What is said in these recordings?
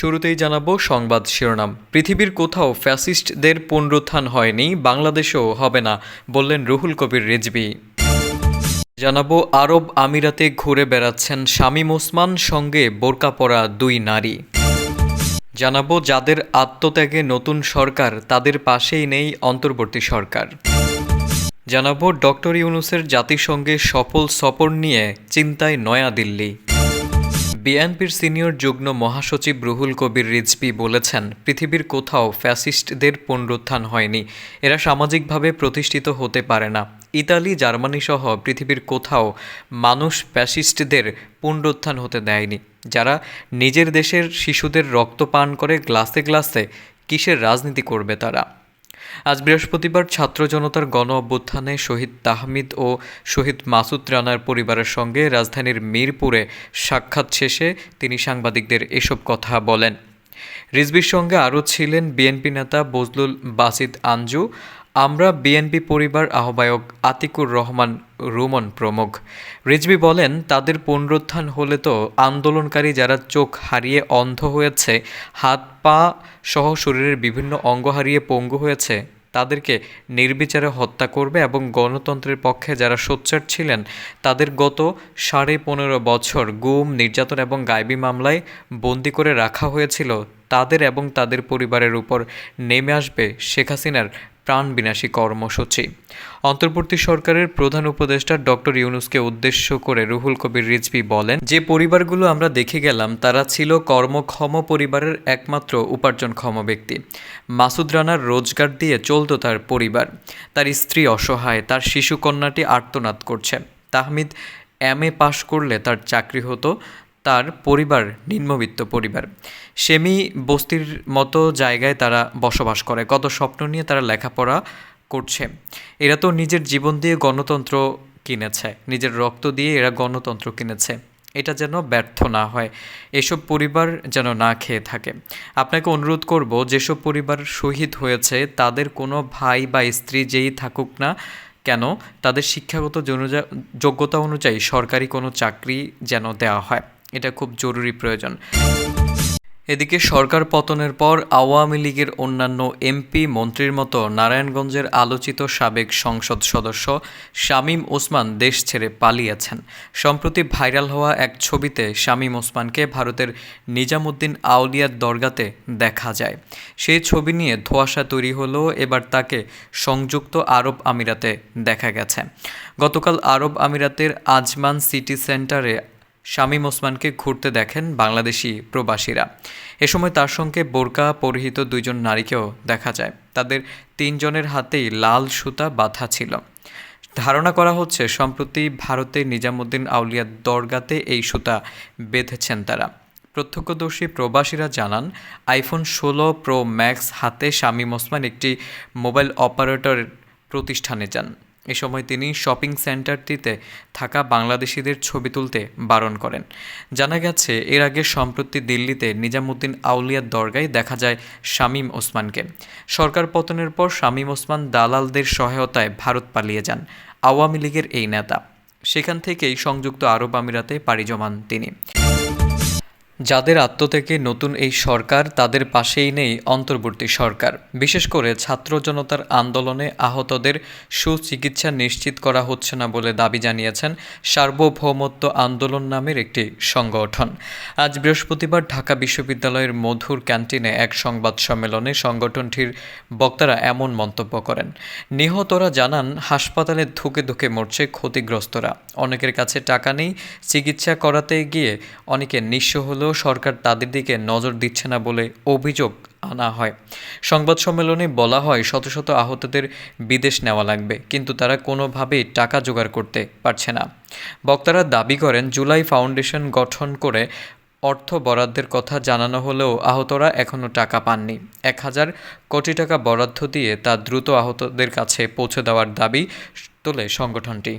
শুরুতেই জানাব সংবাদ শিরোনাম। পৃথিবীর কোথাও ফ্যাসিস্টদের পুনরুত্থান হয়নি, বাংলাদেশেও হবে না, বললেন রুহুল কবির রিজভি। জানাব, আরব আমিরাতে ঘুরে বেড়াচ্ছেন শামীম ওসমান, সঙ্গে বোরকা পরা দুই নারী। জানাব, যাদের আত্মত্যাগে নতুন সরকার, তাদের পাশেই নেই অন্তর্বর্তী সরকার। জানাব, ডক্টর ইউনুসের জাতিসংঘে সফল সফর নিয়ে চিন্তায় নয়াদিল্লি বিএনপির সিনিয়র যুগ্ম মহাসচিব রুহুল কবির রিজভি বলেছেন, পৃথিবীর কোথাও ফ্যাসিস্টদের পুনরুত্থান হয়নি, এরা সামাজিকভাবে প্রতিষ্ঠিত হতে পারে না। ইতালি, জার্মানি সহ পৃথিবীর কোথাও মানুষ ফ্যাসিস্টদের পুনরুত্থান হতে দেয়নি। যারা নিজের দেশের শিশুদের রক্ত পান করে, গ্লাসে গ্লাসে কিসের রাজনীতি করবে তারা? আজ বৃহস্পতিবার ছাত্র জনতার গণ অভ্যুত্থানে শহীদ তাহমিদ ও শহীদ মাসুদ রানার পরিবারের সঙ্গে রাজধানীর মিরপুরে সাক্ষাৎ শেষে তিনি সাংবাদিকদের এসব কথা বলেন। রিজবির সঙ্গে আরও ছিলেন বিএনপি নেতা বজলুল বাসিদ আঞ্জু আমরা বিএনপি পরিবার আহ্বায়ক আতিকুর রহমান রুমন প্রমুখ। রিজবি বলেন, তাদের পুনরুত্থান হলে তো আন্দোলনকারী যারা চোখ হারিয়ে অন্ধ হয়েছে, হাত পা সহ শরীরের বিভিন্ন অঙ্গ হারিয়ে পঙ্গু হয়েছে, তাদেরকে নির্বিচারে হত্যা করবে এবং গণতন্ত্রের পক্ষে যারা সোচ্চার ছিলেন, তাদের গত সাড়ে পনেরো বছর গুম, নির্যাতন এবং গায়েবী মামলায় বন্দি করে রাখা হয়েছিল। তাদের এবং তাদের পরিবারের উপর নেমে আসবে শেখ হাসিনার প্রাণবিনাশী কর্মসূচি। অন্তর্বর্তী সরকারের প্রধান উপদেষ্টা ডক্টর ইউনুসকে উদ্দেশ্য করে রুহুল কবির রিজভি বলেন, যে পরিবারগুলো আমরা দেখে গেলাম, তারা ছিল কর্মক্ষম পরিবারের একমাত্র উপার্জনক্ষম ব্যক্তি। মাসুদ রানার রোজগার দিয়ে চলত তার পরিবার। তার স্ত্রী অসহায়, তার শিশু কন্যাটি আর্তনাদ করছে। তাহমিদ এম এ পাশ করলে তার চাকরি হতো। তার পরিবার, নিম্নবিত্ত পরিবার। সেমি বস্তির মতো জায়গায় তারা বসবাস করে। কত স্বপ্ন নিয়ে তারা লেখাপড়া করছে। এরা তো নিজের জীবন দিয়ে গণতন্ত্র কিনেছে। নিজের রক্ত দিয়ে এরা গণতন্ত্র কিনেছে। এটা যেন ব্যর্থ না হয়। এসব পরিবার যেন না খেয়ে থাকে। আপনাকে অনুরোধ করব, যেসব পরিবার শহীদ হয়েছে, তাদের কোনো ভাই বা স্ত্রী যেই থাকুক না কেন, তাদের শিক্ষাগত যোগ্যতা অনুযায়ী সরকারি কোনো চাকরি যেন দেওয়া হয়। এটা খুব জরুরি প্রয়োজন। এদিকে সরকার পতনের পর আওয়ামী লীগের অন্যান্য এমপি, মন্ত্রীর মতো নারায়ণগঞ্জের আলোচিত সাবেক সংসদ সদস্য শামীম ওসমান দেশ ছেড়ে পালিয়েছেন। সম্প্রতি ভাইরাল হওয়া এক ছবিতে শামীম ওসমানকে ভারতের নিজামুদ্দিন আউলিয়ার দরগাতে দেখা যায়। সেই ছবি নিয়ে ধোঁয়াশা তৈরি হলেও এবার তাকে সংযুক্ত আরব আমিরাতে দেখা গেছে। গতকাল আরব আমিরাতের আজমান সিটি সেন্টারে শামীম ওসমানকে ঘুরতে দেখেন বাংলাদেশি প্রবাসীরা। এ সময় তার সঙ্গে বোরকা পরিহিত দুইজন নারীকেও দেখা যায়। তাদের তিনজনের হাতেই লাল সুতা বাঁধা ছিল। ধারণা করা হচ্ছে, সম্প্রতি ভারতে নিজামুদ্দিন আউলিয়া দরগাতে এই সুতা বেঁধেছেন তারা। প্রত্যক্ষদর্শী প্রবাসীরা জানান, আইফোন ষোলো প্রো ম্যাক্স হাতে শামীম ওসমান একটি মোবাইল অপারেটর প্রতিষ্ঠানে যান। এ সময় তিনি শপিং সেন্টারটিতে থাকা বাংলাদেশিদের ছবি তুলতে বারণ করেন। জানা গেছে, এর আগে সম্প্রতি দিল্লিতে নিজামুদ্দিন আউলিয়ার দরগায় দেখা যায় শামীম ওসমানকে। সরকার পতনের পর শামীম ওসমান দালালদের সহায়তায় ভারত পালিয়ে যান আওয়ামী লীগের এই নেতা। সেখান থেকেই সংযুক্ত আরব আমিরাতে পাড়ি জমান তিনি। যাদের আত্মত্যাগে নতুন এই সরকার তাদের পাশেই নেই অন্তর্বর্তী সরকার। বিশেষ করে ছাত্র জনতার আন্দোলনে আহতদের সুচিকিৎসা নিশ্চিত করা হচ্ছে না বলে দাবি জানিয়েছেন সার্বভৌমত্ব আন্দোলন নামের একটি সংগঠন। আজ বৃহস্পতিবার ঢাকা বিশ্ববিদ্যালয়ের মধুর ক্যান্টিনে এক সংবাদ সম্মেলনে সংগঠনটির বক্তারা এমন মন্তব্য করেন। নিহতরা জানান, হাসপাতালে ধুকে ধুকে মরছে ক্ষতিগ্রস্তরা। অনেকের কাছে টাকা নেই, চিকিৎসা করাতে গিয়ে অনেকে নিঃস্ব হলেও সরকার তাদের দিকে নজর দিচ্ছে না বলে অভিযোগ আনা হয়। সংবাদ সম্মেলনে বলা হয়, শত শত আহতদের বিদেশ নেওয়া লাগবে, কিন্তু তারা কোনোভাবেই টাকা জোগাড় করতে পারছে না। বক্তারা দাবি করেন, জুলাই ফাউন্ডেশন গঠন করে অর্থ বরাদ্দের কথা জানানো হলেও আহতরা এখনও টাকা পাননি। এক হাজার কোটি টাকা বরাদ্দ দিয়ে তা দ্রুত আহতদের কাছে পৌঁছে দেওয়ার দাবি তোলে সংগঠনটি।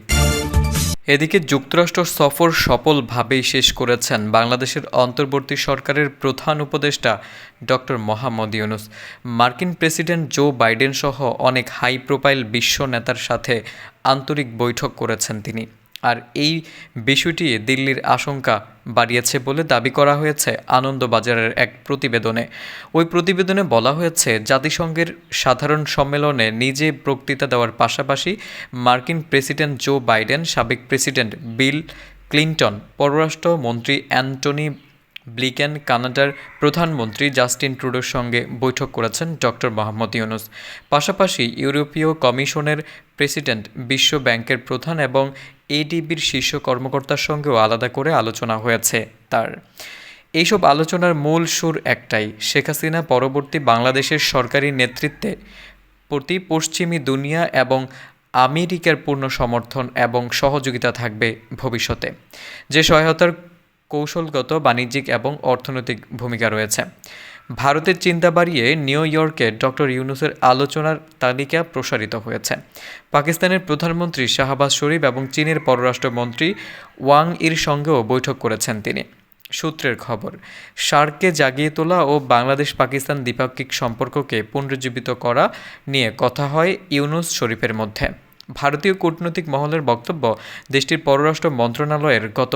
এদিকে যুক্তরাষ্ট্র সফর সফলভাবেই শেষ করেছেন বাংলাদেশের অন্তর্বর্তী সরকারের প্রধান উপদেষ্টা ডক্টর মোহাম্মদ ইউনুস। মার্কিন প্রেসিডেন্ট জো বাইডেন সহ অনেক হাই প্রোফাইল বিশ্ব নেতার সাথে আন্তরিক বৈঠক করেছেন তিনি। আর এই বিষয়টি দিল্লির আশঙ্কা বাড়িয়েছে বলে দাবি করা হয়েছে আনন্দবাজারের এক প্রতিবেদনে। ওই প্রতিবেদনে বলা হয়েছে, জাতিসংঘের সাধারণ সম্মেলনে নিজে বক্তৃতা দেওয়ার পাশাপাশি মার্কিন প্রেসিডেন্ট জো বাইডেন, সাবেক প্রেসিডেন্ট বিল ক্লিন্টন, পররাষ্ট্রমন্ত্রী অ্যান্টনি ব্লিকেন, কানাডার প্রধানমন্ত্রী জাস্টিন ট্রুডোর সঙ্গে বৈঠক করেছেন ডক্টর মোহাম্মদ ইউনুস। পাশাপাশি ইউরোপীয় কমিশনের প্রেসিডেন্ট, বিশ্ব ব্যাংকের প্রধান এবং এডিবির শীর্ষ কর্মকর্তার সঙ্গেও আলাদা করে আলোচনা হয়েছে তার। এইসব আলোচনার মূল সুর একটাই, শেখ হাসিনা পরবর্তী বাংলাদেশের সরকারি নেতৃত্বে প্রতি পশ্চিমী দুনিয়া এবং আমেরিকার পূর্ণ সমর্থন এবং সহযোগিতা থাকবে ভবিষ্যতে। যে সহায়তার কৌশলগত, বাণিজ্যিক এবং অর্থনৈতিক ভূমিকা রয়েছে। ভারতের চিন্তা বাড়িয়ে নিউ ইয়র্কে ডক্টর ইউনুসের আলোচনার তালিকা প্রসারিত হয়েছে। পাকিস্তানের প্রধানমন্ত্রী শাহবাজ শরীফ এবং চীনের পররাষ্ট্রমন্ত্রী ওয়াং ইর সঙ্গেও বৈঠক করেছেন তিনি। সূত্রের খবর সার্ককে জাগিয়ে তোলা ও বাংলাদেশ পাকিস্তান দ্বিপাক্ষিক সম্পর্ককে পুনরুজ্জীবিত করা নিয়ে কথা হয় ইউনুস শরীফের মধ্যে। ভারতীয় কূটনৈতিক মহলের বক্তব্য, দেশটির পররাষ্ট্র মন্ত্রণালয়ের গত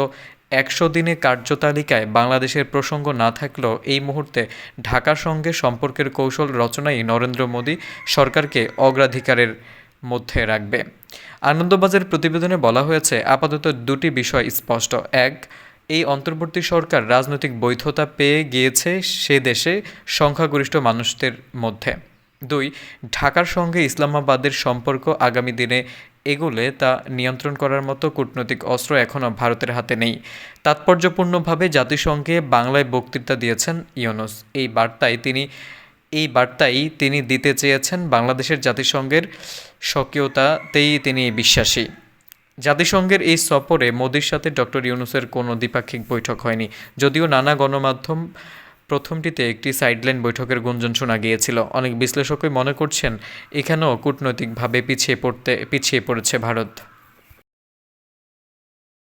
একশো দিনে কার্যতালিকায় বাংলাদেশের প্রসঙ্গ না থাকলেও এই মুহূর্তে ঢাকার সঙ্গে সম্পর্কের কৌশল রচনাই নরেন্দ্র মোদী সরকারকে অগ্রাধিকারের মধ্যে রাখবে। আনন্দবাজার প্রতিবেদনে বলা হয়েছে, আপাতত দুটি বিষয় স্পষ্ট। এক, এই অন্তর্বর্তী সরকার রাজনৈতিক বৈধতা পেয়ে গিয়েছে সে দেশে সংখ্যাগরিষ্ঠ মানুষদের মধ্যে। দুই, ঢাকার সঙ্গে ইসলামাবাদের সম্পর্ক আগামী দিনে এগোলে তা নিয়ন্ত্রণ করার মতো কূটনৈতিক অস্ত্র এখনও ভারতের হাতে নেই। তাৎপর্যপূর্ণভাবে জাতিসংঘে বাংলায় বক্তৃতা দিয়েছেন ইউনুস। এই বার্তায় তিনি, এই বার্তাই তিনি দিতে চেয়েছেন বাংলাদেশের জাতিসংঘের স্বকীয়তাতেই তিনি বিশ্বাসী। জাতিসংঘের এই সফরে মোদির সাথে ডক্টর ইউনুসের কোনো দ্বিপাক্ষিক বৈঠক হয়নি। যদিও নানা গণমাধ্যম প্রথমটিতে একটি সাইডলাইন বৈঠকের গুঞ্জন শোনা গিয়েছিল। অনেক বিশ্লেষকই মনে করছেন, এখানেও কূটনৈতিকভাবে পিছিয়ে পড়তে পিছিয়ে পড়েছে ভারত।